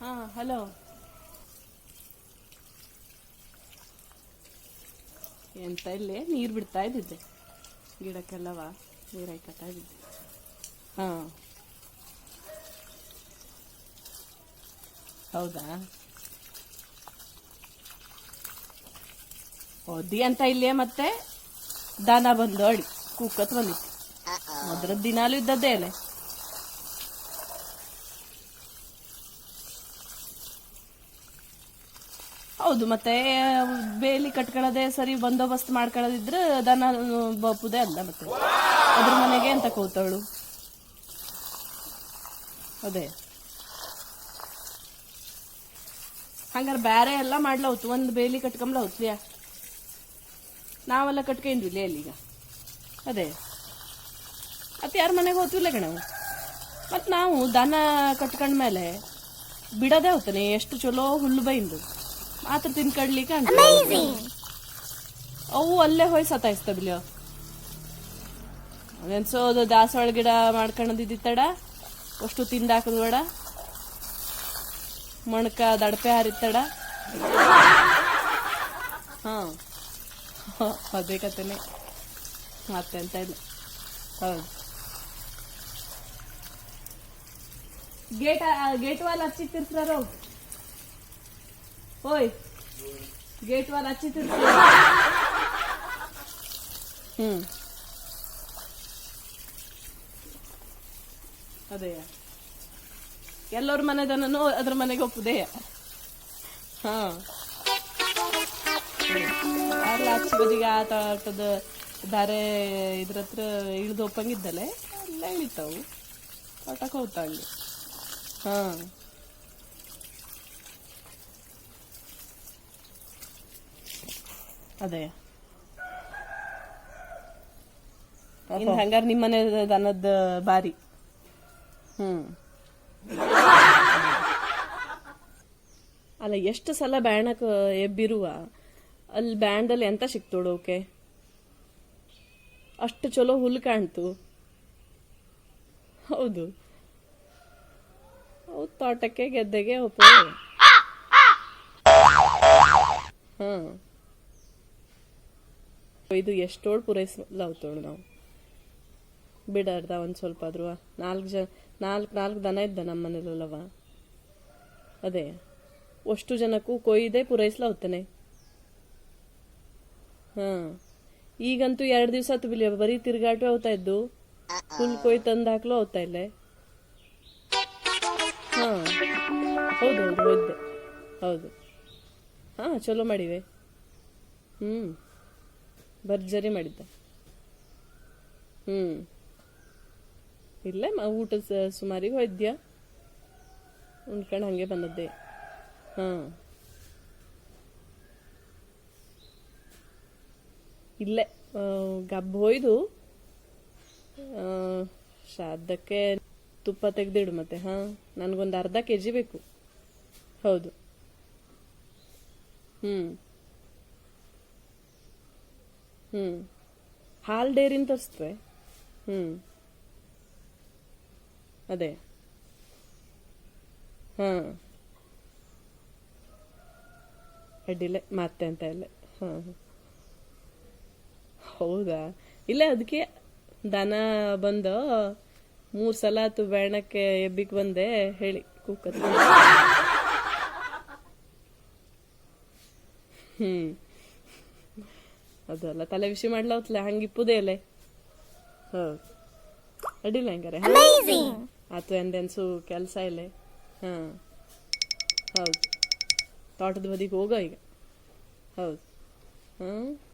ಹಾಂ ಹಲೋ. ಎಂತ ಇಲ್ಲೇ ನೀರು ಬಿಡ್ತಾ ಇದ್ದಿದ್ದೆ. ಗಿಡಕ್ಕೆಲ್ಲವ ನೀರು ಹಾಯ್ಕತ್ತಾ ಇದ್ದಿದ್ದೆ. ಹಾಂ. ಹೌದಾ? ಓದಿ ಅಂತ ಇಲ್ಲೇ ಮತ್ತೆ ದನ ಬಂದು ಅಡಿ, ಕೂಕತ್ ಬಂದಿತ್ತು. ಮೊದಲ ದಿನಾಲು ಇದ್ದದ್ದೇ ಅಲ್ಲೇ. ಹೌದು, ಮತ್ತೆ ಬೇಲಿ ಕಟ್ಕೊಳ್ಳೋದೇ ಸರಿ ಬಂದೋಬಸ್ತ್ ಮಾಡ್ಕೊಳ್ಳೋದಿದ್ರೆ ದನ ಬಪ್ಪುದೇ ಅಲ್ಲ ಮತ್ತೆ. ಅದ್ರ ಮನೆಗೆ ಅಂತ ಕೂತವಳು? ಅದೇ. ಹಂಗಾರೆ ಬೇರೆ ಎಲ್ಲ ಮಾಡ್ಲೌತು, ಒಂದು ಬೇಲಿ ಕಟ್ಕೊಂಬ್ಲೌತ್ಲಿಯಾ ನಾವೆಲ್ಲ ಕಟ್ಕೊಂಡಿಲ್ಲ ಅಲ್ಲಿಗ ಅದೇ. ಮತ್ತೆ ಯಾರ ಮನೆಗೆ ಹೋಗ್ತಿಲ್ಲ ಕಣವು ಮತ್ತು ನಾವು ದನ ಕಟ್ಕೊಂಡ್ಮೇಲೆ ಬಿಡೋದೇ ಹೋಗ್ತಾನೆ ಎಷ್ಟು ಚಲೋ ಹುಲ್ಲು ಬೈಂದು. ಮಾತ್ರ ತಿನ್ಕಡ್ಲಿಕ್ಕೆ ಅವು ಅಲ್ಲೇ ಹೋಯ್ ಸತಾಯಿಸ್ತಬಿಲ್ಲ ಅವೆನ್ಸೋದು ದಾಸವಾಳ ಗಿಡ ಮಾಡ್ಕೊಂಡಿದ್ದಿತ್ತಡ ಅಷ್ಟು ತಿಂದಾಕದು ಬೇಡ. ಮೊಣಕ ದಡಪೆ ಹಾರಿತ್ತಡ? ಹಾ. ಅದೇ ಕತೆನೆ ಮತ್ತೆ ಅಂತ ಇಲ್ಲ ಹೌದು. ಗೇಟ್ ಗೇಟ್ ವಾಲ್ ಹಚ್ಚಿತ್ತಿರ್ತಾರೋ ಓಯ್. ಗೇಟ್ ವಾಲ್ ಹಚ್ಚಿತ್ತಿರ್ತಾರ ಹ್ಮ್. ಅದೇ. ಎಲ್ಲರ ಮನೆದನೂ ಅದ್ರ ಮನೆಗೆ ಒಪ್ಪುದೇ. ಹಾ. ಅಲ್ಲ ಆಚೆ ಬದಿಗೆ ಆಟ ಆಟದ ದಾರೆ ಇದ್ರ ಹತ್ರ ಇಳಿದು ಒಪ್ಪಂಗಿದ್ದಲೆ ಎಲ್ಲ ಇಳಿತಾವು. ಆಟಕ್ಕೆ ಹೋಗ್ತಾ ಹಾಂ. ಅದೇ. ಇನ್ ನಿಮ್ಮ ಮನೆ ದನದ ಬಾರಿ. ಹ್ಮ್. ಅಲ್ಲ ಎಷ್ಟು ಸಲ ಬ್ಯಾಣಕ್ ಎಬ್ಬಿರುವ? ಅಲ್ಲಿ ಬ್ಯಾಂಡಲ್ಲಿ ಎಂತ ಸಿಕ್ತೋಡು ಓಕೆ ಅಷ್ಟು ಚಲೋ ಹುಲ್ಲು ಕಾಣ್ತು. ಹೌದು. ಹೌದು ತೋಟಕ್ಕೆ ಗೆದ್ದೆಗೆ ಹಾಂ. ಇದು ಎಷ್ಟೋಳು ಪೂರೈಸಲಾಗ್ತೋಳು ನಾವು. ಬಿಡಾರ್ದ ಒಂದು ಸ್ವಲ್ಪ ಆದ್ರೂ. ನಾಲ್ಕು ಜನ ನಾಲ್ಕು ನಾಲ್ಕು ದನ ಇದ್ದ ನಮ್ಮ ಮನೇಲಲ್ಲವ. ಅದೇ. ಅಷ್ಟು ಜನಕ್ಕೂ ಕೊಯ್ದೆ ಪೂರೈಸಲಾಗ್ತಾನೆ ಹಾಂ. ಈಗಂತೂ ಎರಡು ದಿವಸ ಆತು ಬರೀ ತಿರ್ಗಾಟು ಹೋಗ್ತಾ ಇದ್ದು. ಹುಲ್ ಕೊಯ್ ತಂದು ಹಾಕ್ಲು ಹೋಗ್ತಾ ಇಲ್ಲೇ. ಹಾಂ. ಹೌದು ಹೌದು ಹೌದು. ಹಾಂ, ಚಲೋ ಮಾಡಿವೆ. ಹ್ಞೂ ಭರ್ಜರಿ ಮಾಡಿದ್ದ. ಹ್ಞೂ ಇಲ್ಲ ಊಟ ಸುಮಾರಿಗೆ ಹೋಯ್ದ್ಯಾ? ಉಣ್ಕೊಂಡು ಹಾಗೆ ಬಂದದ್ದೆ. ಹಾಂ. ಇಲ್ಲೇ ಗಬ್ಬು ಹೋಯ್ದು ಶ್ರಾದ್ದಕ್ಕೆ ತುಪ್ಪ ತೆಗೆದಿಡು ಮತ್ತೆ, ಹಾಂ? ನನಗೊಂದು ಅರ್ಧ ಕೆ ಜಿ ಬೇಕು. ಹೌದು. ಹ್ಞೂ ಹ್ಞೂ ಹಾಲು ಡೇರಿನ ತರಿಸ್ತವೆ. ಹ್ಞೂ ಅದೇ. ಹಾಂ. ಅಡ್ಡಿಲ್ಲ, ಮತ್ತೆ ಅಂತ ಇಲ್ಲ ಹಾಂ ಹೌದಾ? ಇಲ್ಲ ಅದಕ್ಕೆ ದನ ಬಂದು ಮೂರು ಸಲ ಆತು ಬೇಣಕ್ಕೆ ಎಬ್ಬಿಗೆ ಬಂದೆ ಹೇಳಿ ಕೂಕತ್ ಹ್ಮ್. ಅದಲ್ಲ ತಲೆ ಬಿಸಿ ಹಂಗ ಇಪ್ಪುದೇ ಅಲ್ಲೇ. ಹ. ಅಡಿಲ್ಲ ಹಂಗಾರೆ ಆತು ಎಂದೆನ್ಸು ಕೆಲಸ ಇಲ್ಲೇ. ಹಾ. ಹೌದು. ತೋಟದ ಬದಿಗೆ ಹೋಗ ಈಗ. ಹೌದು. ಹಾಂ